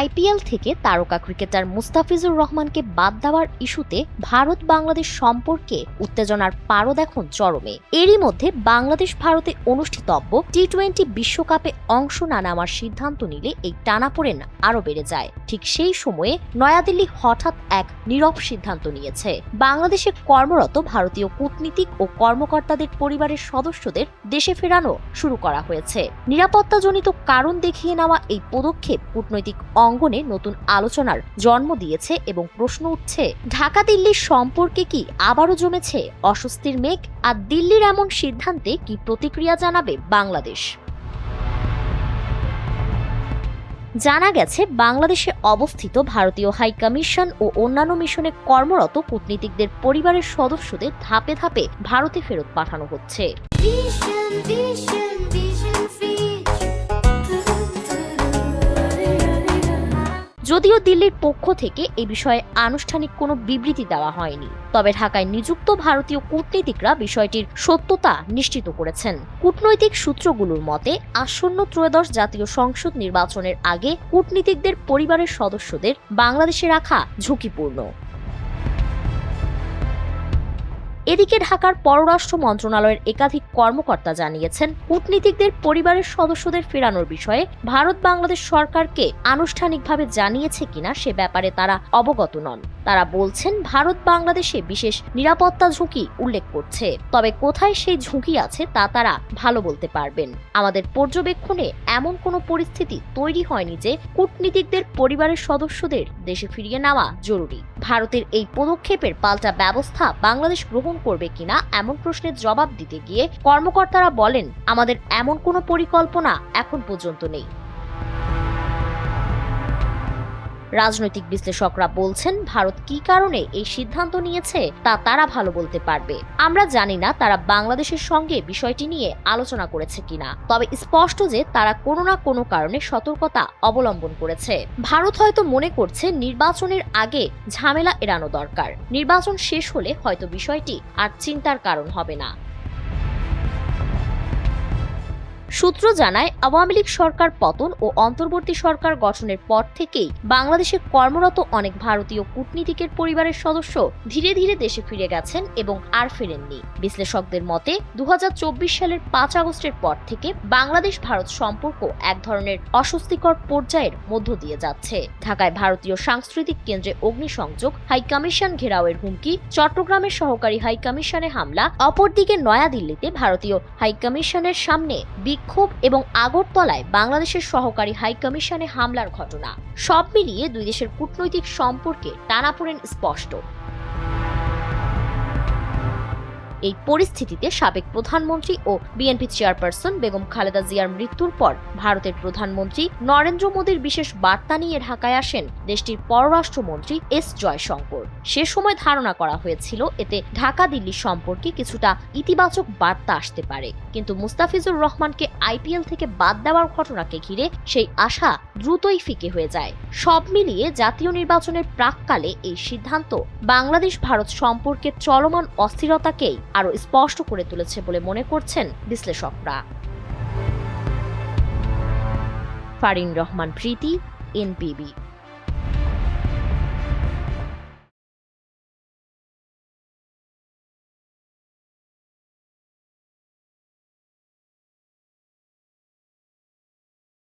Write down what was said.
IPL থেকে তারকা cricketer Mustafizur রহমানকে বাদ দেওয়ার ইস্যুতে ভারত বাংলাদেশ সম্পর্কে উত্তেজনার পারদ এখন চরমে। এরই মধ্যে বাংলাদেশ ভারতে অনুষ্ঠিতব্য টি টোয়েন্টি বিশ্বকাপে অংশ না নেওয়ার সিদ্ধান্ত নিলে এই টানাপোড়েন আরও বেড়ে যায়। ঠিক সেই সময়ে নয়াদিল্লি হঠাৎ এক নীরব সিদ্ধান্ত নিয়েছে। বাংলাদেশে কর্মরত ভারতীয় কূটনীতিক ও কর্মকর্তাদের পরিবারের সদস্যদের দেশে ফেরানো শুরু করা হয়েছে। নিরাপত্তাজনিত কারণ দেখিয়ে নেওয়া এই পদক্ষেপ কূটনৈতিক অঙ্গনে নতুন আলোচনার জন্ম দিয়েছে এবং প্রশ্ন উঠছে, ঢাকা দিল্লির সম্পর্কে কি আবারও জমেছে অস্বস্তির মেঘ? আর দিল্লির এমন সিদ্ধান্তে কি প্রতিক্রিয়া জানাবে বাংলাদেশ? জানা গেছে, বাংলাদেশে অবস্থিত ভারতীয় হাই কমিশন ও অন্যান্য মিশনে কর্মরত কূটনীতিকদের পরিবারের সদস্যদের ধাপে ধাপে ভারতে ফেরত পাঠানো হচ্ছে। যদিও দিল্লির পক্ষ থেকে এ বিষয়ে আনুষ্ঠানিক কোনো বিবৃতি দেওয়া হয়নি, তবে ঢাকায় নিযুক্ত ভারতীয় কূটনীতিকরা বিষয়টির সত্যতা নিশ্চিত করেছেন। কূটনৈতিক সূত্রগুলোর মতে, আসন্ন ত্রয়োদশ জাতীয় সংসদ নির্বাচনের আগে কূটনীতিকদের পরিবারের সদস্যদের বাংলাদেশে রাখা ঝুঁকিপূর্ণ। এদিকে ঢাকার পররাষ্ট্র মন্ত্রণালয়ের একাধিক কর্মকর্তা জানিয়েছেন, কূটনীতিকদের পরিবারের সদস্যদের ফেরানোর বিষয়ে ভারত বাংলাদেশ সরকারকে আনুষ্ঠানিকভাবে জানিয়েছে কিনা সে ব্যাপারে তারা অবগত নন। তারা বলছেন, ভারত বাংলাদেশে বিশেষ নিরাপত্তা ঝুঁকি উল্লেখ করছে। তবে কোথায় সেই ঝুঁকি আছে তা তারা ভালো বলতে পারবেন। আমাদের পর্যবেক্ষণে এমন কোনো পরিস্থিতি তৈরি হয়নি যে কূটনীতিকদের পরিবারের সদস্যদের দেশে ফিরিয়ে নেওয়া জরুরি। ভারতের এই পদক্ষেপের পাল্টা ব্যবস্থা বাংলাদেশ গ্রহণ করবে কিনা এমন প্রশ্নের জবাব দিতে গিয়ে কর্মকর্তারা বলেন, আমাদের এমন কোনো পরিকল্পনা এখন পর্যন্ত নেই। রাজনৈতিক বিশ্লেষকরা বলছেন, ভারত কি কারণে এই সিদ্ধান্ত নিয়েছে তা তারা ভালো বলতে পারবে। আমরা জানি না তারা বাংলাদেশের সঙ্গে বিষয়টি নিয়ে আলোচনা করেছে কিনা। তবে স্পষ্ট যে তারা কোনো না কোনো কারণে সতর্কতা অবলম্বন করেছে। ভারত হয়তো মনে করছে নির্বাচনের আগে ঝামেলা এড়ানো দরকার। নির্বাচন শেষ হলে হয়তো বিষয়টি আর চিন্তার কারণ হবে না। সূত্র জানায়, আওয়ামী লীগ সরকার পতন ও অন্তর্বর্তী সরকার গঠনের পর থেকেই বাংলাদেশে কর্মরত অনেক ভারতীয় কূটনীতিকের পরিবারের সদস্য ধীরে ধীরে দেশে ফিরে গেছেন এবং আর ফেরেননি। বিশ্লেষকদের মতে, দুহাজার চব্বিশ সালের পাঁচ আগস্টের পর থেকে বাংলাদেশ ভারত সম্পর্ক এক ধরনের অস্বস্তিকর পর্যায়ের মধ্য দিয়ে যাচ্ছে। ঢাকায় ভারতীয় সাংস্কৃতিক কেন্দ্রে অগ্নিসংযোগ হাইকমিশন ঘেরাওয়ের হুমকি, চট্টগ্রামের সহকারী হাই কমিশনে হামলা, অপরদিকে নয়াদিল্লিতে ভারতীয় হাইকমিশনের সামনে বিক্ষোভ এবং আগরতলায় বাংলাদেশের সহকারী হাইকমিশনে হামলার ঘটনা। সব মিলিয়ে দুই দেশের কূটনৈতিক সম্পর্কে টানাপোড়েন স্পষ্ট। এই পরিস্থিতিতে সাবেক প্রধানমন্ত্রী ও বিএনপি চেয়ারপারসন বেগম খালেদা জিয়ার মৃত্যুর পর ভারতের প্রধানমন্ত্রী নরেন্দ্র মোদীর বিশেষ বার্তা নিয়ে ঢাকায় আসেন দেশটির পররাষ্ট্রমন্ত্রী এস জয়শঙ্কর। সে সময় ধারণা করা হয়েছিল এতে ঢাকা দিল্লি সম্পর্কে কিছুটা ইতিবাচক বার্তা আসতে পারে। কিন্তু মুস্তাফিজুর রহমানকে আইপিএল থেকে বাদ দেওয়ার ঘটনাকে ঘিরে সেই আশা দ্রুতই ফিকে হয়ে যায়। সব মিলিয়ে জাতীয় নির্বাচনের প্রাককালে এই সিদ্ধান্ত বাংলাদেশ ভারত সম্পর্কে চলমান অস্থিরতাকেই আরও স্পষ্ট করে তুলেছে বলে মনে করছেন বিশ্লেষকরা। ফারিন রহমান প্রীতি এনপিবি।